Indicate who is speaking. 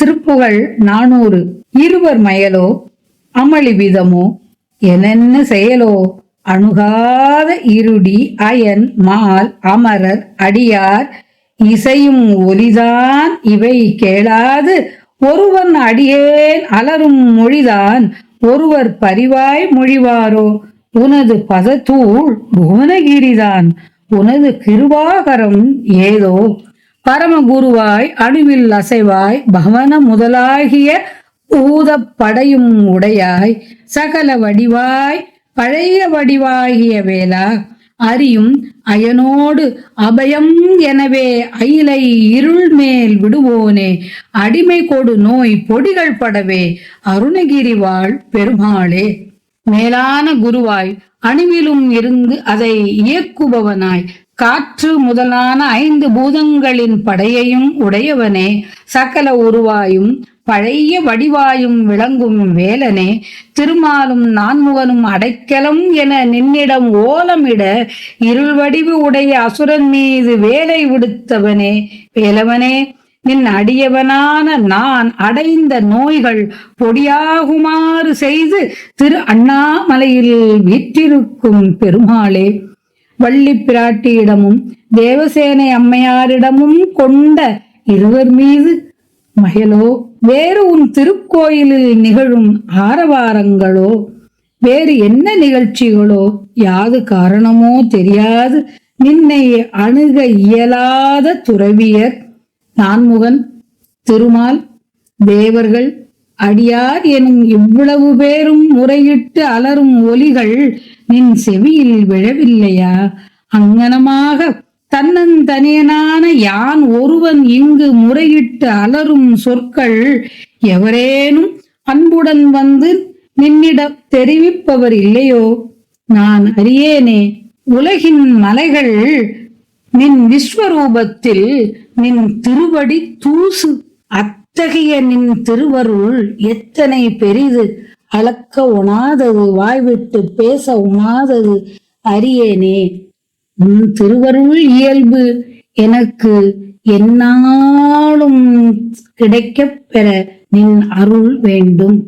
Speaker 1: திருப்புகழ் நானூறு. இருவர் மயலோ அமளி விதமோ என்னென்ன செயலோ அணுகாத இருடி அயன் மால் அமரர் அடியார் இசையும் ஒலிதான் இவை கேளாது ஒருவன் அடியேன் அலரும் மொழிதான் ஒருவர் பரிவாய் மொழிவாரோ உனது பதத்தூள் புவனகிரிதான் உனது கிருபாகரம் ஏதோ. பரமகுருவாய் அணுவில் அசைவாய் பவன முதலாகிய ஊத படையும் உடையாய் சகல வடிவாய் பழைய வடிவாகிய வேளா அறியும் அயனோடு அபயம் எனவே அயிலை இருள் மேல் விடுவோனே. அடிமை கொடு நோய் பொடிகள் படவே. அருணகிரி வாழ் பெருமாளே. மேலான குருவாய் அணுவிலும் இருந்து அதை இயக்குபவனாய். காற்று முதலான ஐந்து பூதங்களின் படையையும் உடையவனே சகல உருவாயும் பழைய வடிவாயும் விளங்கும் வேலனே திருமாலும் நான்முகனும் அடைக்கலம் என நின்னிடம் ஓலமிட இருள் வடிவு உடைய அசுரன் மீது வேலை விடுத்தவனே வேலவனே நின் அடியவனான நான் அடைந்த நோய்கள் பொடியாகுமாறு செய்து திரு அண்ணாமலையில் வீற்றிருக்கும் பெருமாளே. வள்ளி பிராட்டியிடமும் தேவசேனை அம்மையாரிடமும் கொண்ட இருவர் மீது மகளோ வேறு உன் திருக்கோயிலில் நிகழும் ஆரவாரங்களோ வேறு என்ன நிகழ்ச்சிகளோ யாது காரணமோ தெரியாது. நின்னை அணுக இயலாத துறவியர் நான்முகன் திருமால் தேவர்கள் அடியார் எனும் இவ்வளவு பேரும் முறையிட்டு அலரும் ஒலிகள் நின் செவியில் விழவில்லையா? அங்கனமாக தன்னந்தனியனான யான் ஒருவன் இங்கு முறையிட்டு அலரும் சொற்கள் எவரேனும் அன்புடன் வந்து நின்னிடம் தெரிவிப்பவர் இல்லையோ? நான் அறியேனே உலகின் மலைகள் நின் விஸ்வரூபத்தில் நின் திருவடி தூசு அத்தகைய நின் திருவருள் எத்தனை பெரிது? அளக்க உணாதது வாய்விட்டு பேச உணாதது அறியேனே உன் திருவருள் இயல்பு எனக்கு என்னாலும் கிடைக்கப் பெற நின் அருள் வேண்டும்.